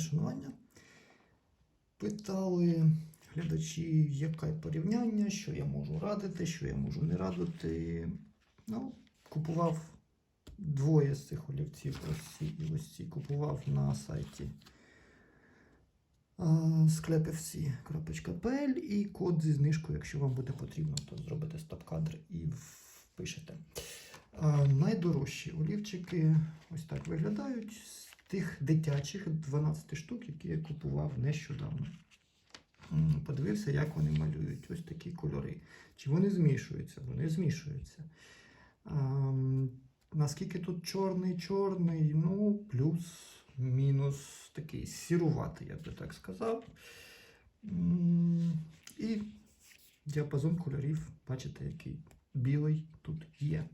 шанування. Питали глядачі, яке порівняння, що я можу радити, що я можу не радити. Ну, купував двоє з цих олівців, ось і ось ці. Купував на сайті sklepfc.pl і код зі знижкою, якщо вам буде потрібно, то зробите стоп-кадр і впишете. Найдорожчі олівчики ось так виглядають тих дитячих 12 штук, які я купував нещодавно. Подивився, як вони малюють. Ось такі кольори. Чи вони змішуються? Вони змішуються. Ам, Наскільки тут чорний, чорний, ну, плюс-мінус такий сіруватий, я би так сказав. І діапазон кольорів, бачите, який білий тут є.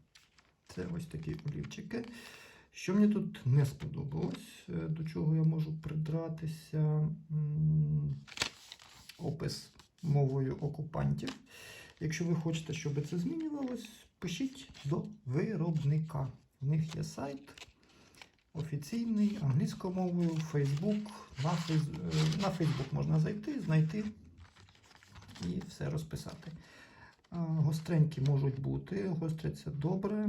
Це ось такі олівчики. Що мені тут не сподобалось, е, до чого я можу придратися, опис мовою окупантів. Якщо ви хочете, щоб це змінювалось, пишіть до виробника. В них є сайт офіційний англійською мовою, Facebook. На, фейс... е, на Facebook можна зайти, знайти і все розписати. Гостренькі можуть бути, гостряться добре.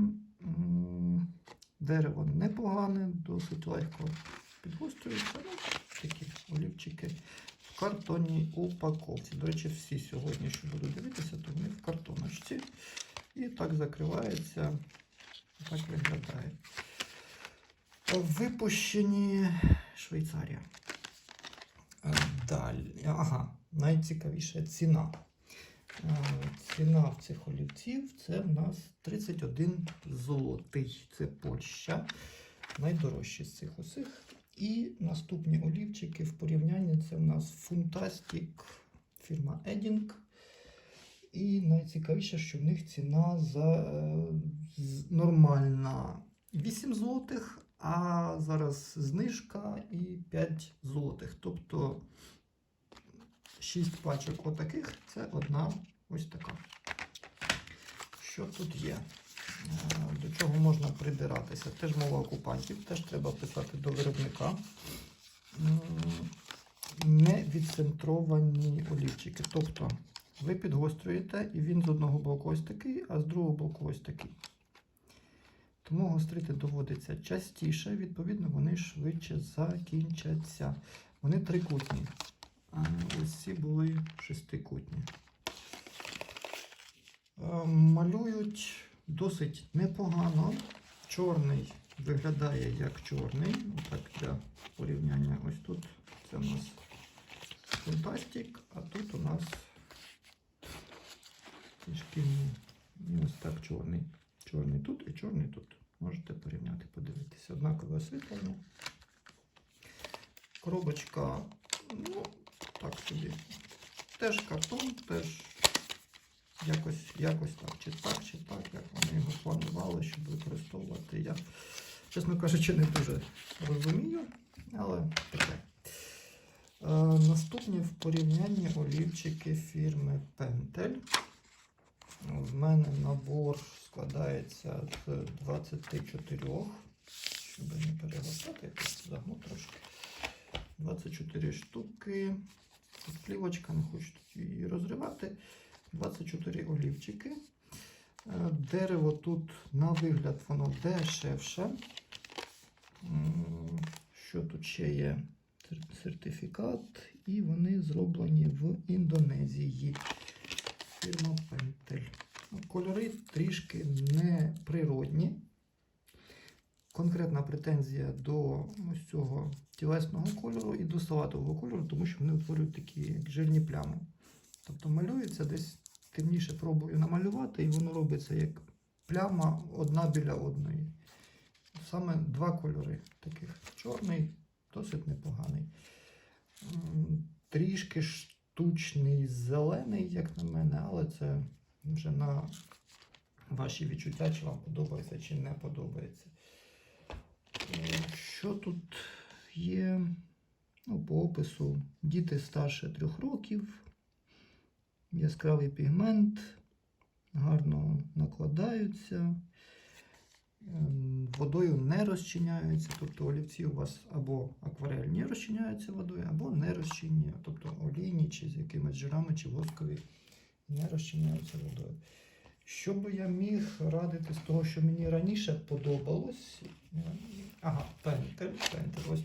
Дерево непогане, досить легко підгострюється. Ну, такі олівчики в картонній упаковці. До речі, всі сьогодні, що буду дивитися, то вони в картоночці. І так закривається, так виглядає. Випущені Швейцарія. Е, Далі. Ага, найцікавіша ціна. Ціна в цих олівців це в нас 31 злотий. Це Польща. Найдорожчі з цих усіх. І наступні олівчики в порівнянні це в нас Fantastic фірма Edding. І найцікавіше, що в них ціна за е, нормальна 8 злотих, а зараз знижка і 5 злотих. Тобто 6 пачок отаких це одна ось така. Що тут є? Е, До чого можна придиратися? Теж мова окупантів, теж треба писати до виробника. Не відцентровані олівчики. Тобто ви підгострюєте, і він з одного боку ось такий, а з другого боку ось такий. Тому гострити доводиться частіше, відповідно, вони швидше закінчаться. Вони трикутні. Ось ці були шестикутні. Е, Малюють досить непогано. Чорний виглядає як чорний. Так, для порівняння ось тут це у нас фантастик, а тут у нас трішки. Ось так чорний. Чорний тут і чорний тут. Можете порівняти, подивитися. Однакове освітлення. Коробочка, ну, так собі. Теж картон, теж якось, якось так, чи так, чи так, як вони його планували, щоб використовувати. Я, чесно кажучи, не дуже розумію, але таке. Е, наступні в порівнянні олівчики фірми Pentel. В мене набор складається з 24, щоб не перегортати, загну трошки. 24 штуки. Тут плівочка, не хочу тут її розривати. 24 олівчики. Е, Дерево тут, на вигляд, воно дешевше. Що тут ще є? Сертифікат, і вони зроблені в Індонезії. Фірма. Ну, Кольори трішки неприродні. Конкретна претензія до ось цього тілесного кольору і до салатового кольору, тому що вони утворюють такі жирні плями. Тобто малюється десь темніше пробую намалювати, і воно робиться як пляма одна біля одної. Саме два кольори таких. Чорний, досить непоганий. Трішки штучний зелений, як на мене, але це вже на ваші відчуття, чи вам подобається, чи не подобається. Е, Що тут є? Ну, по опису діти старше трьох років, яскравий пігмент, гарно накладаються. ем, водою не розчиняються, тобто олівці у вас або акварельні розчиняються водою, або не розчинні, тобто олійні чи з якимись жирами чи воскові не розчиняються водою. Що би я міг радити з того, що мені раніше подобалось? Ага, пентель, пентель. Ось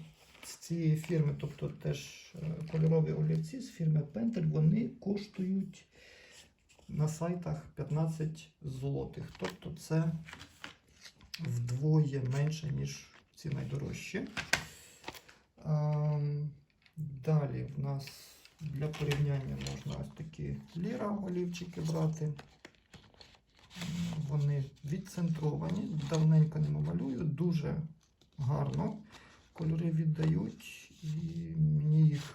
з цієї фірми, тобто теж е, кольорові олівці з фірми Pentel, вони коштують на сайтах 15 злотих. Тобто це вдвоє менше, ніж ці найдорожчі. Ем, Далі в нас для порівняння можна ось такі ліра олівчики брати. Вони відцентровані, давненько не малюю, дуже гарно кольори віддають, і мені їх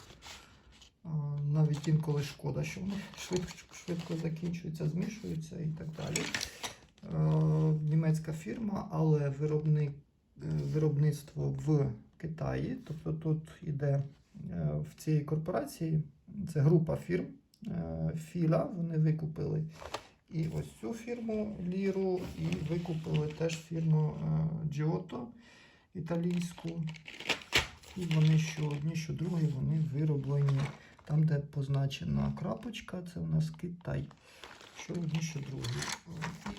навіть інколи шкода, що вони швидко, швидко закінчуються, змішуються і так далі. Німецька фірма, але е, виробництво в Китаї. Тобто тут іде е, в цій корпорації, це група фірм е, Філа, вони викупили і ось цю фірму Ліру, і викупили теж фірму е, Giotto італійську. І вони що одні, що другі, вони вироблені там, де позначена крапочка, це у нас Китай. Що одні, що другі.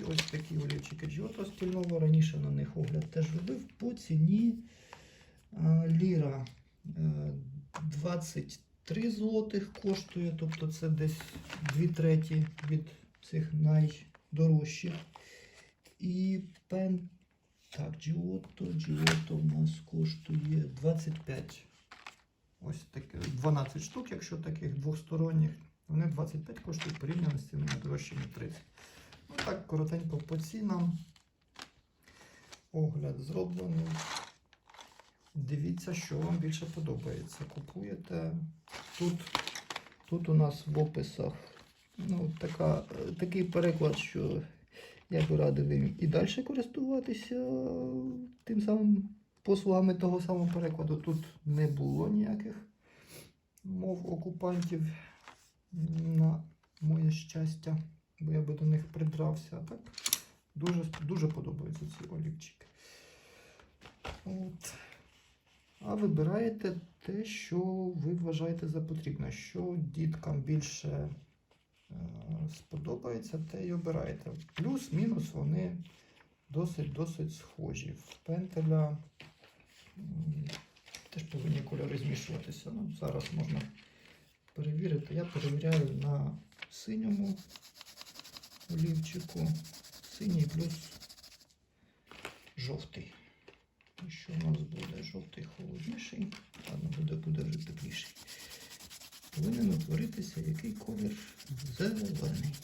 І ось такі олівчики Giotto стільного. Раніше на них огляд теж робив. По ціні ліра е, 23 злотих коштує, тобто це десь 2 треті від цих найдорожчих. І пен так, Giotto, Giotto у нас коштує 25. Ось таке 12 штук, якщо таких двосторонніх. Вони 25 коштують порівняно з цими найдорожчими 30. Ну так, коротенько по цінам. Огляд зроблений. Дивіться, що вам більше подобається. Купуєте. Тут, тут у нас в описах ну, така, такий переклад, що я би радив їм і далі користуватися тим самим послугами того самого перекладу. Тут не було ніяких мов окупантів на моє щастя, бо я би до них придрався. Так дуже, дуже подобаються ці олівчики. От. А вибираєте те, що ви вважаєте за потрібне, що діткам більше сподобається, те й обираєте. Плюс-мінус вони досить-досить схожі. В пентеля теж повинні кольори змішуватися. Ну, зараз можна перевірити. Я перевіряю на синьому олівчику. Синій плюс жовтий. І що у нас буде? Жовтий холодніший, ладно, буде, буде вже тепліший. Повинен утворитися який колір зелений.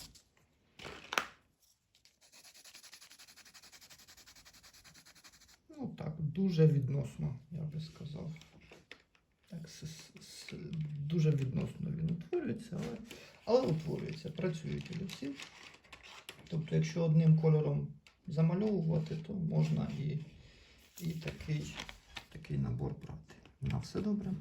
Ну так, дуже відносно, я би сказав. Так, с, с, с, дуже відносно він утворюється, але, але утворюється, працюють олівці. Тобто, якщо одним кольором замальовувати, то можна і, і такий, такий набор брати. На все добре.